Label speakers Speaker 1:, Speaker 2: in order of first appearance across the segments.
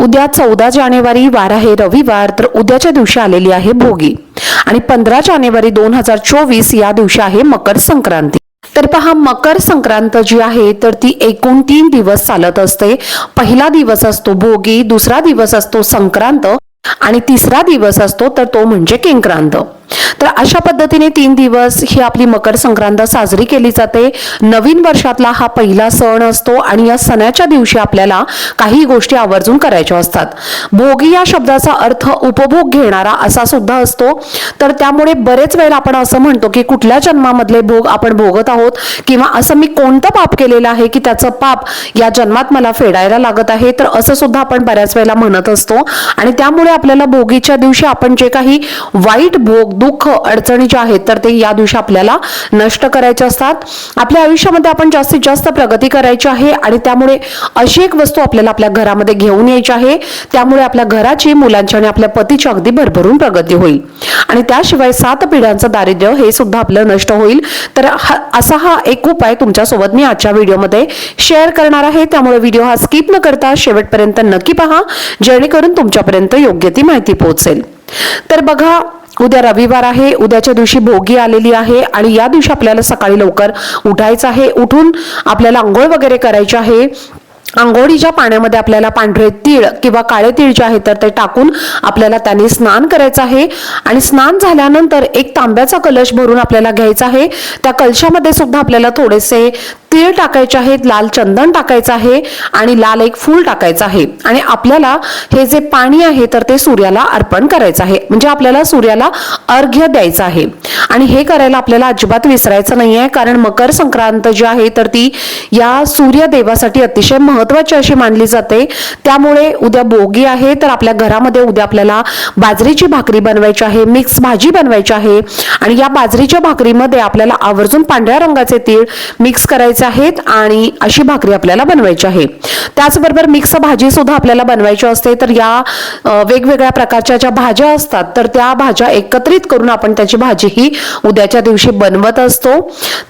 Speaker 1: उद्या चौदा जानेवारी वार आहे रविवार तर उद्याच्या दिवशी आलेली आहे भोगी. आणि पंधरा जानेवारी दोन हजार चोवीस या दिवशी आहे मकर संक्रांती. तर पहा मकर संक्रांत जी आहे तर ती एकूण तीन दिवस चालत असते. पहिला दिवस असतो भोगी दुसरा दिवस असतो संक्रांत आणि तिसरा दिवस असतो तर तो म्हणजे किंक्रांत. तर अशा पद्धतीने तीन दिवस ही आपली मकर संक्रांत साजरी केली जाते. नवीन वर्षातला हा पहिला सण असतो आणि या सणाच्या दिवशी आपल्याला काही गोष्टी आवर्जून करायच्या असतात. भोगी या शब्दाचा अर्थ उपभोग घेणारा असा सुद्धा असतो. तर त्यामुळे बरेच वेळेला आपण असं म्हणतो की कुठल्या जन्मामधले भोग आपण भोगत आहोत किंवा असं मी कोणतं पाप केलेलं आहे की त्याचं पाप या जन्मात मला फेडायला लागत आहे. तर असं सुद्धा आपण बऱ्याच वेळेला म्हणत असतो. आणि त्यामुळे आपल्याला भोगीच्या दिवशी आपण जे काही वाईट भोग दुःख अडचणी ज्या आहेत तर ते या दिवशी आपल्याला नष्ट करायचे असतात. आपल्या आयुष्यामध्ये आपण जास्तीत जास्त प्रगती करायची आहे आणि त्यामुळे अशी एक वस्तू आपल्याला आपल्या घरामध्ये घेऊन यायची आहे. त्यामुळे आपल्या घराची मुलांची आणि आपल्या पतीची अगदी भरभरून प्रगती होईल. आणि त्याशिवाय सात पिढ्यांचं दारिद्र्य हे सुद्धा आपलं नष्ट होईल. तर हा असा हा एक उपाय तुमच्यासोबत मी आजच्या व्हिडिओमध्ये शेअर करणार आहे. त्यामुळे व्हिडिओ हा स्किप न करता शेवटपर्यंत नक्की पहा. जेणेकरून तुमच्यापर्यंत योग्य ती माहिती पोहोचेल. तर बघा उद्या रविवार आहे. उद्याच्या दिवशी भोगी आलेली आहे आणि या दिवशी आपल्याला सकाळी लवकर उठायचं आहे. उठून आपल्याला आंघोळ वगैरे करायची आहे. आंघोळीच्या पाण्यामध्ये आपल्याला पांढरे तीळ किंवा काळे तीळ जे आहे तर ते टाकून आपल्याला त्याने स्नान करायचं आहे. आणि स्नान झाल्यानंतर एक तांब्याचा कलश भरून आपल्याला घ्यायचा आहे. त्या कलशामध्ये सुद्धा आपल्याला थोडेसे तीळ टाकायचे आहेत लाल चंदन टाकायचं आहे आणि लाल एक फूल टाकायचं आहे. आणि आपल्याला हे जे पाणी आहे तर ते सूर्याला अर्पण करायचं आहे. म्हणजे आपल्याला सूर्याला अर्घ्य द्यायचं आहे. आणि हे करायला आपल्याला अजिबात विसरायचं नाही आहे कारण मकर संक्रांत जी आहे तर ती या सूर्यदेवासाठी अतिशय महत्वाची अशी मानली जाते. त्यामुळे उद्या बोगी आहे तर आपल्या घरामध्ये उद्या आपल्याला बाजरीची भाकरी बनवायची आहे मिक्स भाजी बनवायची आहे. आणि या बाजरीच्या भाकरीमध्ये आपल्याला आवर्जून पांढऱ्या रंगाचे तीळ मिक्स करायचे आहेत आणि अशी भाकरी आपल्याला बनवायची आहे. त्याचबरोबर मिक्स भाजी सुद्धा आपल्याला बनवायची असते. तर या वेगवेगळ्या प्रकारच्या ज्या भाज्या असतात तर त्या भाज्या एकत्रित करून आपण त्याची भाजी ही उद्याच्या दिवशी बनवत असतो.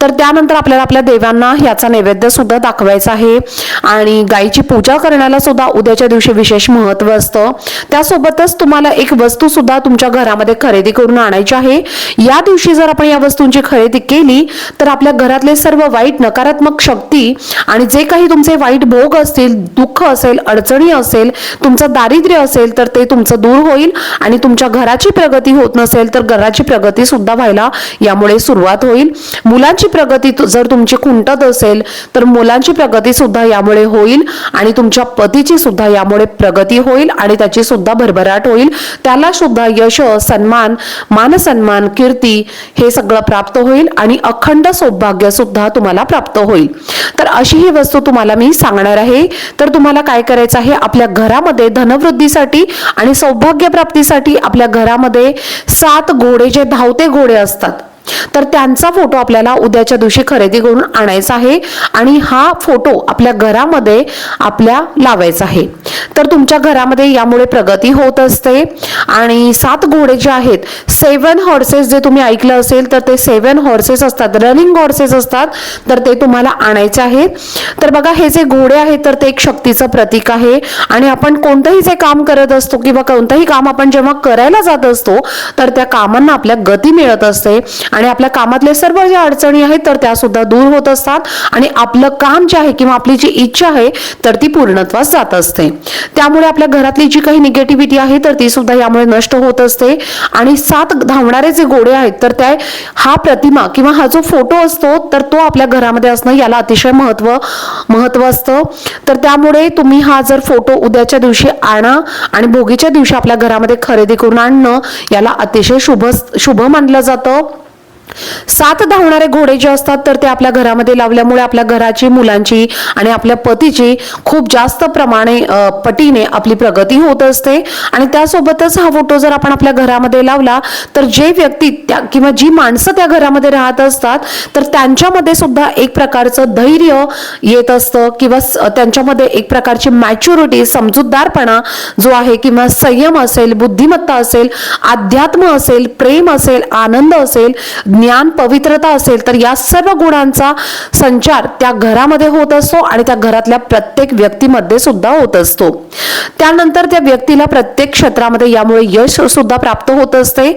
Speaker 1: तर त्यानंतर आपल्याला आपल्या देवांना याचा नैवेद्य सुद्धा दाखवायचा आहे. आणि गायीची पूजा करण्याला सुद्धा उद्याच्या दिवशी विशेष महत्त्व असतं. त्यासोबतच तुम्हाला एक वस्तू सुद्धा तुमच्या घरामध्ये खरेदी करून आणायची आहे. या दिवशी जर आपण या वस्तूंची खरेदी केली तर आपल्या घरातले सर्व वाईट नकारात्मक शक्ती आणि जे काही तुमचे वाईट भोग असतील दुःख असेल अडचणी असेल तुमचं दारिद्र्य असेल तर ते तुमचं दूर होईल आणि तुमच्या घराची प्रगती होत नसेल तर घराची प्रगती सुद्धा व्हायला यामुळे सुरुवात होईल. मुलांची प्रगती जर तुमची खुंटत असेल तर मुलांची प्रगती सुद्धा यामुळे होईल आणि तुमच्या पतीची सुद्धा यामुळे प्रगती होईल आणि त्याची सुद्धा भरभराट होईल. त्याला सुद्धा यश सन्मान मान सन्मान कीर्ती हे सगळं प्राप्त होईल आणि अखंड सौभाग्य सुद्धा तुम्हाला प्राप्त होईल. तर अशी ही वस्तू तुम्हाला मी सांगणार आहे. तर तुम्हाला काय करायचं आहे? आपल्या घरामध्ये धनवृद्धीसाठी आणि सौभाग्य प्राप्तीसाठी आपल्या घरामध्ये सात घोडे जे धावते घोडे असतात. तर त्यांचा फोटो आपल्याला उद्याच्या दिवशी खरेदी करून आणायचा आहे आणि हा फोटो आपल्या घरामध्ये आपल्या लावायचा आहे. तर तुमच्या घरामध्ये यामुळे प्रगती होत असते आणि सात घोडे जे आहेत सेवन हॉर्सेस जे तुम्ही ऐकलं असेल तर ते सेवन हॉर्सेस असतात रनिंग हॉर्सेस असतात तर ते तुम्हाला आणायचे आहेत. तर बघा हे जे घोडे आहेत तर ते एक शक्तीचं प्रतीक आहे आणि आपण कोणतंही जे काम करत असतो किंवा कोणतंही काम आपण जेव्हा करायला जात असतो तर त्या कामांना आपल्या गती मिळत असते. आणि आपल्या कामातले सर्व ज्या अडचणी आहेत तर त्या सुद्धा दूर होत असतात. आणि आपलं काम जे आहे किंवा आपली जी इच्छा आहे तर ती पूर्णत्वास जात असते. त्यामुळे आपल्या घरातली जी काही निगेटिव्हिटी आहे तर ती सुद्धा यामुळे नष्ट होत असते. आणि सात धावणारे जे घोडे आहेत तर त्या हा प्रतिमा किंवा हा जो फोटो असतो तर तो आपल्या घरामध्ये असणं याला अतिशय महत्त्व महत्त्व असतं. तर त्यामुळे तुम्ही हा जर फोटो उद्याच्या दिवशी आणा आणि भोगीच्या दिवशी आपल्या घरामध्ये खरेदी करून आणणं याला अतिशय शुभ शुभ मानलं जातं. सात धावणारे घोडे जे असतात तर ते आपल्या घरामध्ये लावल्यामुळे आपल्या घराची मुलांची आणि आपल्या पतीची खूप जास्त प्रमाणे पटीने आपली प्रगती होत असते. आणि त्यासोबतच हा फोटो जर आपण आपल्या घरामध्ये लावला तर जे व्यक्ती त्या किंवा जी माणसं त्या घरामध्ये राहत असतात तर त्यांच्यामध्ये सुद्धा एक प्रकारचं धैर्य येत असतं किंवा त्यांच्यामध्ये एक प्रकारची मॅच्युरिटी समजूतदारपणा जो आहे किंवा संयम असेल बुद्धिमत्ता असेल अध्यात्म असेल प्रेम असेल आनंद असेल ज्ञान पवित्रता असेल तर या सर्व गुणांचा संचार त्या घरामध्ये होत असतो आणि त्या घरातल्या प्रत्येक व्यक्तीमध्ये सुद्धा होत असतो. त्यानंतर त्या व्यक्तीला प्रत्येक क्षेत्रामध्ये यामुळे यश सुद्धा प्राप्त होत असते.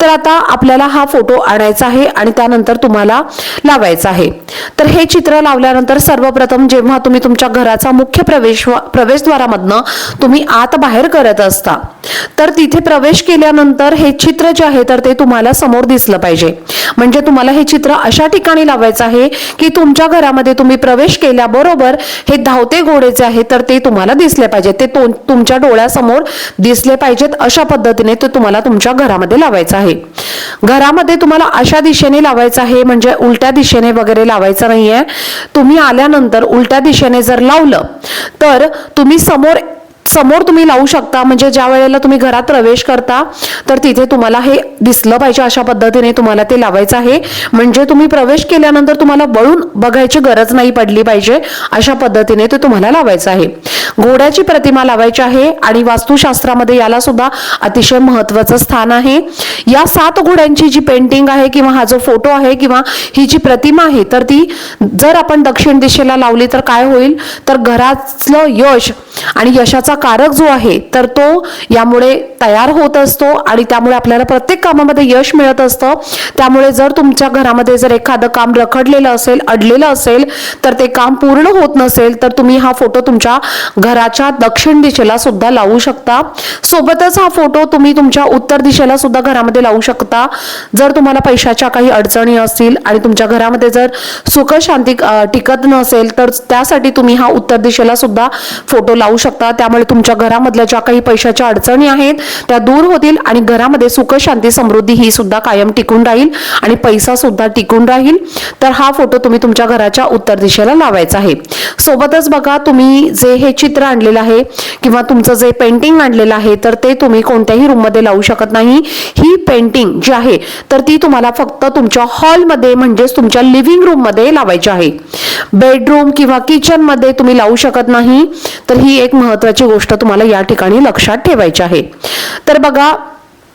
Speaker 1: तर आता आपल्याला हा फोटो आणायचा आहे आणि त्यानंतर तुम्हाला लावायचा आहे. तर हे चित्र लावल्यानंतर सर्वप्रथम जेव्हा तुम्ही तुमच्या घराचा मुख्य प्रवेश प्रवेशद्वारामधनं तुम्ही आत बाहेर करत असता तर तिथे प्रवेश केल्यानंतर हे चित्र जे आहे तर ते तुम्हाला समोर दिसलं पाहिजे. म्हणजे तुम्हाला हे चित्र अशा ठिकाणी लावायचं आहे की तुमच्या घरामध्ये तुम्ही प्रवेश केल्याबरोबर हे धावते घोडे जे आहे तर ते तुम्हाला दिसले पाहिजे ते तुमच्या डोळ्यासमोर दिसले पाहिजेत अशा पद्धतीने ते तुम्हाला तुमच्या घरामध्ये लावायचं आहे. घरामध्ये तुम्हाला अशा दिशेने लावायचं आहे म्हणजे उलट्या दिशेने वगैरे लावायचं नाहीये. तुम्ही आल्यानंतर उलट्या दिशेने जर लावलं तर तुम्ही समोर समोर तुम्ही लावू शकता. म्हणजे ज्या वेळेला तुम्ही घरात प्रवेश करता तर तिथे तुम्हाला हे दिसलं पाहिजे अशा पद्धतीने तुम्हाला ते लावायचं आहे. म्हणजे तुम्ही प्रवेश केल्यानंतर तुम्हाला वळून बघायची गरज नाही पडली पाहिजे अशा पद्धतीने ते तुम्हाला लावायचं आहे. घोड्याची प्रतिमा लावायची आहे आणि वास्तुशास्त्रामध्ये याला सुद्धा अतिशय महत्वाचं स्थान आहे. या सात घोड्यांची जी पेंटिंग आहे किंवा हा जो फोटो आहे किंवा ही जी प्रतिमा आहे तर ती जर आपण दक्षिण दिशेला लावली तर काय होईल? तर घरातलं यश आणि यशाचा कारक जो आहे तर तो यामुळे तयार होत असतो आणि त्यामुळे आपल्याला प्रत्येक कामामध्ये यश मिळत असतं. त्यामुळे जर तुमच्या घरामध्ये जर एखादं काम रखडलेलं असेल अडलेलं असेल तर ते काम पूर्ण होत नसेल तर तुम्ही हा फोटो तुमच्या घराच्या दक्षिण दिशेला सुद्धा लावू शकता. सोबतच हा फोटो तुम्ही तुमच्या उत्तर दिशेला सुद्धा घरामध्ये लावू शकता. जर तुम्हाला पैशाच्या काही अडचणी असतील आणि तुमच्या घरामध्ये जर सुख शांती टिकत नसेल तर त्यासाठी तुम्ही हा उत्तर दिशेला सुद्धा फोटो लावू शकता. त्यामुळे तुमच्या घरामधल्या ज्या काही पैशाच्या अडचणी आहेत त्या दूर होतील आणि घरामध्ये सुख शांती समृद्धी ही सुद्धा कायम टिकून राहील आणि पैसा सुद्धा टिकून राहील. तर हा फोटो तुम्ही तुमच्या घराच्या उत्तर दिशेला लावायचा आहे. सोबतच बघा तुम्ही जे हे चित्र चित्र आणलेलं आहे किंवा तुमचं जे पेंटिंग आणलेलं आहे तर ते तुम्ही कोणत्याही रूममध्ये लावू शकत नाही. ही पेंटिंग जी आहे तर ती तुम्हाला फक्त तुमच्या हॉलमध्ये म्हणजेच तुमच्या लिव्हिंग रूममध्ये लावायची आहे. बेडरूम किंवा किचनमध्ये तुम्ही लावू शकत नाही. तर ही एक महत्वाची गोष्ट तुम्हाला या ठिकाणी लक्षात ठेवायची आहे. तर बघा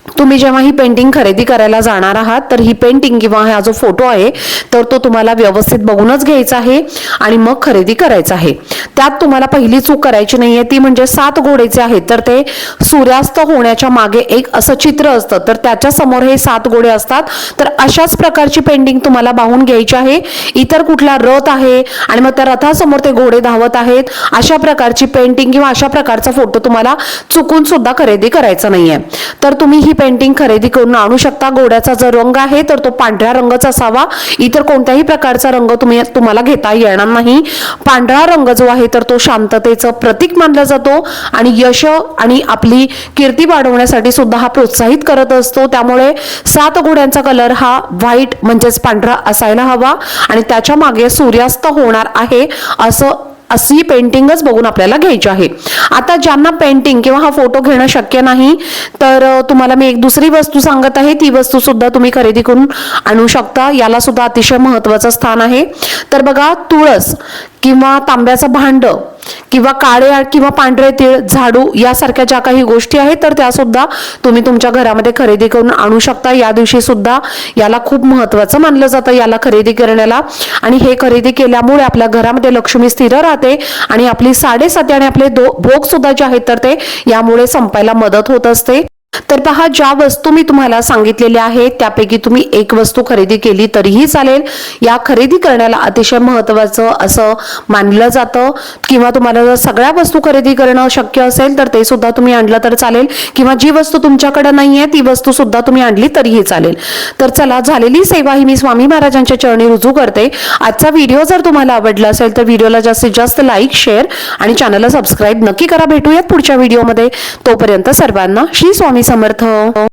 Speaker 1: तुम्ही जेव्हा ही पेंटिंग खरेदी करायला जाणार आहात तर ही पेंटिंग किंवा हा जो फोटो आहे तर तो तुम्हाला व्यवस्थित बघूनच घ्यायचा आहे आणि मग खरेदी करायचा आहे. त्यात तुम्हाला पहिली चूक करायची नाहीये ती म्हणजे सात घोडेचे आहेत तर ते सूर्यास्त होण्याच्या मागे एक असं चित्र असतं. तर त्याच्यासमोर हे सात घोडे असतात. तर अशाच प्रकारची पेंटिंग तुम्हाला पाहून घ्यायची आहे. इतर कुठला रथ आहे आणि मग त्या रथासमोर ते घोडे धावत आहेत. अशा प्रकारची पेंटिंग किंवा अशा प्रकारचा फोटो तुम्हाला चुकून सुद्धा खरेदी करायचा नाहीये. तर तुम्ही ही पेंटिंग खरेदी करून आणू शकता. घोड्याचा जो रंग आहे तर तो पांढऱ्या रंगच असावा. इतर कोणत्याही प्रकारचा रंग तुम्ही तुम्हाला घेता येणार नाही. पांढरा रंग जो आहे तर तो शांततेचं प्रतीक मानला जातो आणि यश आणि आपली कीर्ती वाढवण्यासाठी सुद्धा हा प्रोत्साहित करत असतो. त्यामुळे सात घोड्यांचा कलर हा व्हाईट म्हणजेच पांढरा असायला हवा आणि त्याच्यामागे सूर्यास्त होणार आहे असं अशी पेंटिंगच बघून आपल्याला घ्यायची आहे. आता ज्यांना पेंटिंग किंवा हा फोटो घेणं शक्य नाही तर तुम्हाला मी एक दुसरी वस्तू सांगत आहे. ती वस्तू सुद्धा तुम्ही खरेदी करून आणू शकता. याला सुद्धा अतिशय महत्वाचं स्थान आहे. तर बघा तुळस. किंवा तांब्याचं भांड किंवा काळे किंवा पांढरे तीळ झाडू यासारख्या ज्या काही गोष्टी आहेत तर त्या सुद्धा तुम्ही तुमच्या घरामध्ये खरेदी करून आणू शकता. या दिवशी सुद्धा याला खूप महत्वाचं मानलं जातं याला खरेदी करण्याला. आणि हे खरेदी केल्यामुळे आपल्या घरामध्ये लक्ष्मी स्थिर राहते आणि आपली साडेसाती आणि आपले दो भोग सुद्धा जे आहेत तर ते यामुळे संपायला मदत होत असते. तर पहा ज्या वस्तू मी तुम्हाला सांगितलेल्या आहेत त्यापैकी तुम्ही एक वस्तू खरेदी केली तरीही चालेल. या खरेदी करण्याला अतिशय महत्वाचं असं मानलं जातं. किंवा तुम्हाला जर सगळ्या वस्तू खरेदी करणं शक्य असेल तर ते सुद्धा तुम्ही आणलं तर चालेल. किंवा जी वस्तू तुमच्याकडे नाहीये ती वस्तू सुद्धा तुम्ही आणली तरीही चालेल. तर चला झालेली सेवा ही मी स्वामी महाराजांच्या चरणी रुजू करते. आजचा व्हिडिओ जर तुम्हाला आवडला असेल तर व्हिडिओला जास्तीत जास्त लाईक शेअर आणि चॅनलला सबस्क्राईब नक्की करा. भेटूयात पुढच्या व्हिडिओमध्ये. तोपर्यंत सर्वांना श्री स्वामी समर्थ हो.